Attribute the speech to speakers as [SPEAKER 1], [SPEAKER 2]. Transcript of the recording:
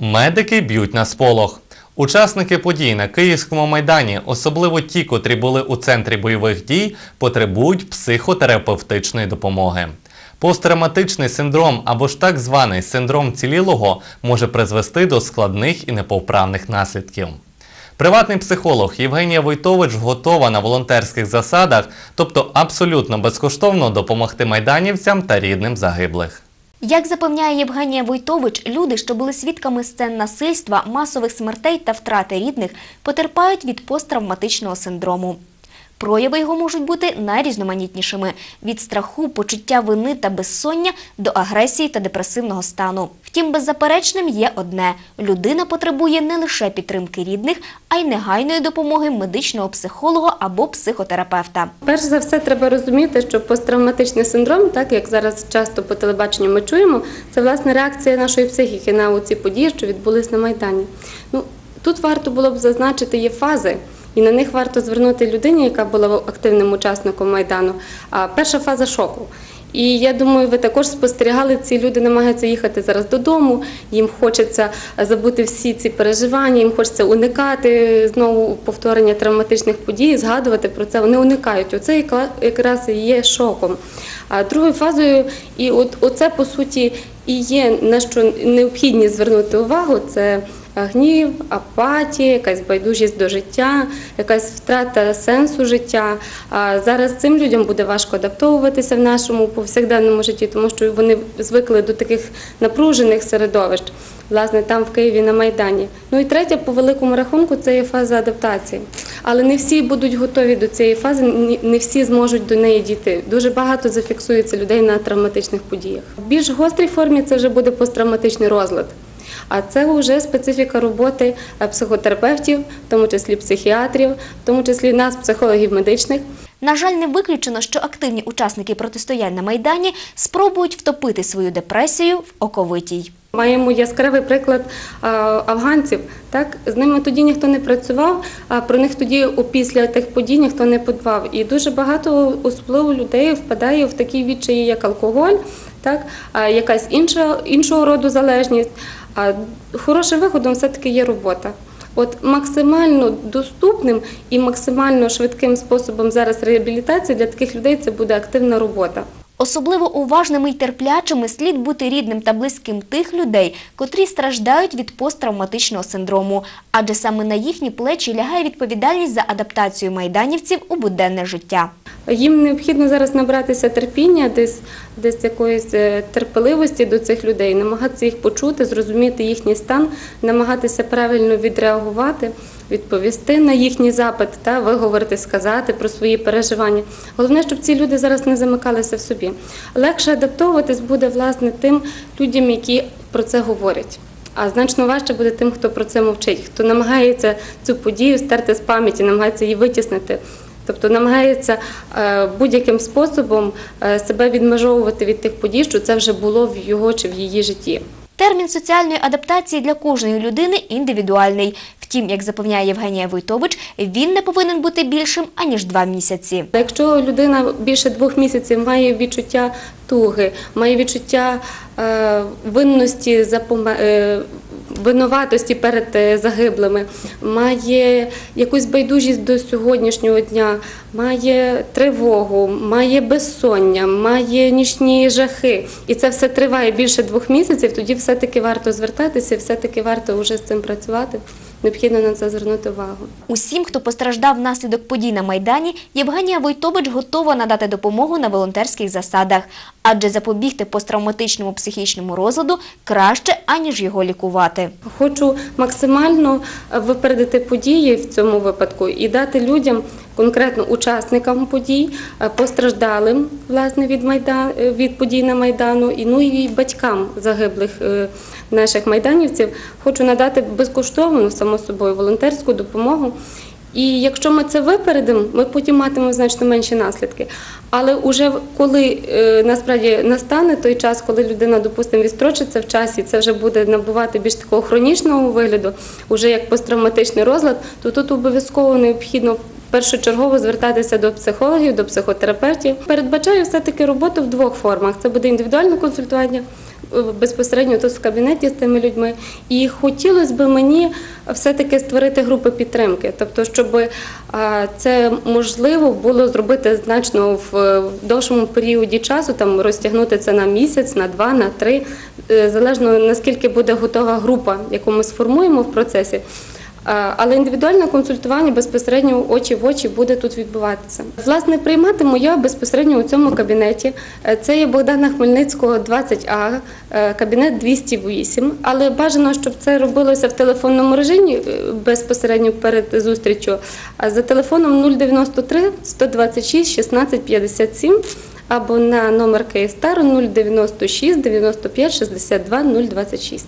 [SPEAKER 1] Медики б'ють на сполох. Учасники подій на Київському майдані, особливо ті, котрі були у центрі бойових дій, потребують психотерапевтичної допомоги. Посттравматичний синдром або ж так званий синдром цілілого може призвести до складних і неповправних наслідків. Приватний психолог Євгенія Войтович готова на волонтерських засадах, тобто абсолютно безкоштовно допомогти майданівцям та рідним загиблих.
[SPEAKER 2] Як запевняє Євгенія Войтович, люди, що були свідками сцен насильства, масових смертей та втрати рідних, потерпають від посттравматичного синдрому. Прояви його можуть бути найрізноманітнішими від страху, почуття вини та безсоння до агресії та депресивного стану. Втім, беззаперечним є одне: людина потребує не лише підтримки рідних, а й негайної допомоги медичного психолога або психотерапевта.
[SPEAKER 3] Перш за все, треба розуміти, що посттравматичний синдром, так як зараз часто по телебаченню ми чуємо, це власне реакція нашої психіки на ці події, що відбулись на майдані. Ну тут варто було б зазначити є фази. І на них варто звернути людині, яка була активним учасником майдану. А перша фаза шоку. І я думаю, ви також спостерігали, ці люди намагаються їхати зараз додому. Їм хочеться забути всі ці переживання, їм хочеться уникати знову повторення травматичних подій, згадувати про це. Вони уникають. Оце якраз і є шоком. А другою фазою, і от оце по суті і є на що необхідні звернути увагу. Це гнів, апатія, якась байдужість до життя, якась втрата сенсу життя. А зараз цим людям буде важко адаптовуватися в нашому повсякденному житті, тому що вони звикли до таких напружених середовищ, власне, там в Києві на Майдані. Ну і третя, по великому рахунку, це є фаза адаптації. Але не всі будуть готові до цієї фази, не всі зможуть до неї дійти. Дуже багато зафіксується людей на травматичних подіях. В більш гострій формі це вже буде посттравматичний розлад. А це вже специфіка роботи е, психотерапевтів, в тому числі психіатрів, в тому числі нас, психологів медичних.
[SPEAKER 2] На жаль, не виключено, що активні учасники протистоянь на Майдані спробують втопити свою депресію в оковитій.
[SPEAKER 3] Маємо яскравий приклад афганців. Так з ними тоді ніхто не працював, а про них тоді після тих подій ніхто не подбав. І дуже багато особливо людей впадає в такі відчаї, як алкоголь, так якась інша іншого роду залежність. А хорошим виходом все-таки є робота. От максимально доступним і максимально швидким способом зараз реабілітації для таких людей це буде активна робота.
[SPEAKER 2] Особливо уважними й терплячими слід бути рідним та близьким тих людей, котрі страждають від посттравматичного синдрому, адже саме на їхні плечі лягає відповідальність за адаптацію майданівців у буденне життя.
[SPEAKER 3] Їм необхідно зараз набратися терпіння, десь десь якоїсь е, терпеливості до цих людей, намагатися їх почути, зрозуміти їхній стан, намагатися правильно відреагувати відповісти на їхній запит та виговорити, сказати про свої переживання. Головне, щоб ці люди зараз не замикалися в собі. Легше адаптовуватись буде власне тим людям, які про це говорять. А значно важче буде тим, хто про це мовчить, хто намагається цю подію стерти з пам'яті, намагається її витіснити. Тобто намагається е, будь-яким способом е, себе відмежовувати від тих подій, що це вже було в його чи в її житті.
[SPEAKER 2] Термін соціальної адаптації для кожної людини індивідуальний. Втім, як запевняє Євгенія Войтович, він не повинен бути більшим аніж два місяці.
[SPEAKER 3] Якщо людина більше двох місяців має відчуття туги, має відчуття е, винності за е, винуватості перед е, загиблими, має якусь байдужість до сьогоднішнього дня, має тривогу, має безсоння, має нічні жахи, і це все триває більше двох місяців. Тоді все таки варто звертатися, все таки варто вже з цим працювати необхідно на це звернути увагу.
[SPEAKER 2] Усім, хто постраждав внаслідок подій на майдані, Євгенія Войтович готова надати допомогу на волонтерських засадах, адже запобігти посттравматичному психічному розладу краще аніж його лікувати.
[SPEAKER 3] Хочу максимально випередити події в цьому випадку і дати людям. Конкретно учасникам подій, постраждалим власне від майдан від подій на майдану, і ну і батькам загиблих е, наших майданівців, хочу надати безкоштовну само собою волонтерську допомогу. І якщо ми це випередимо, ми потім матимемо значно менші наслідки. Але вже коли е, насправді настане той час, коли людина, допустимо, відстрочиться в часі, це вже буде набувати більш такого хронічного вигляду, уже як посттравматичний розлад, то тут обов'язково необхідно першочергово звертатися до психологів, до психотерапевтів. Передбачаю все таки роботу в двох формах: це буде індивідуальне консультування е, безпосередньо тут в кабінеті з тими людьми. І хотілося б мені все-таки створити групи підтримки, тобто, щоб е, це можливо було зробити значно в е, довшому періоді часу, там розтягнути це на місяць, на два, на три, залежно наскільки буде готова група, яку ми сформуємо в процесі. А, Але індивідуальне консультування безпосередньо очі в очі буде тут відбуватися. Власне, прийматиму я безпосередньо у цьому кабінеті. Е, Це є Богдана Хмельницького, 20А, е, кабінет 208. Але бажано, щоб це робилося в телефонному режимі е, безпосередньо перед зустрічю. А за телефоном 093 126 16 57 або на номер Київстару 096 95 62 026.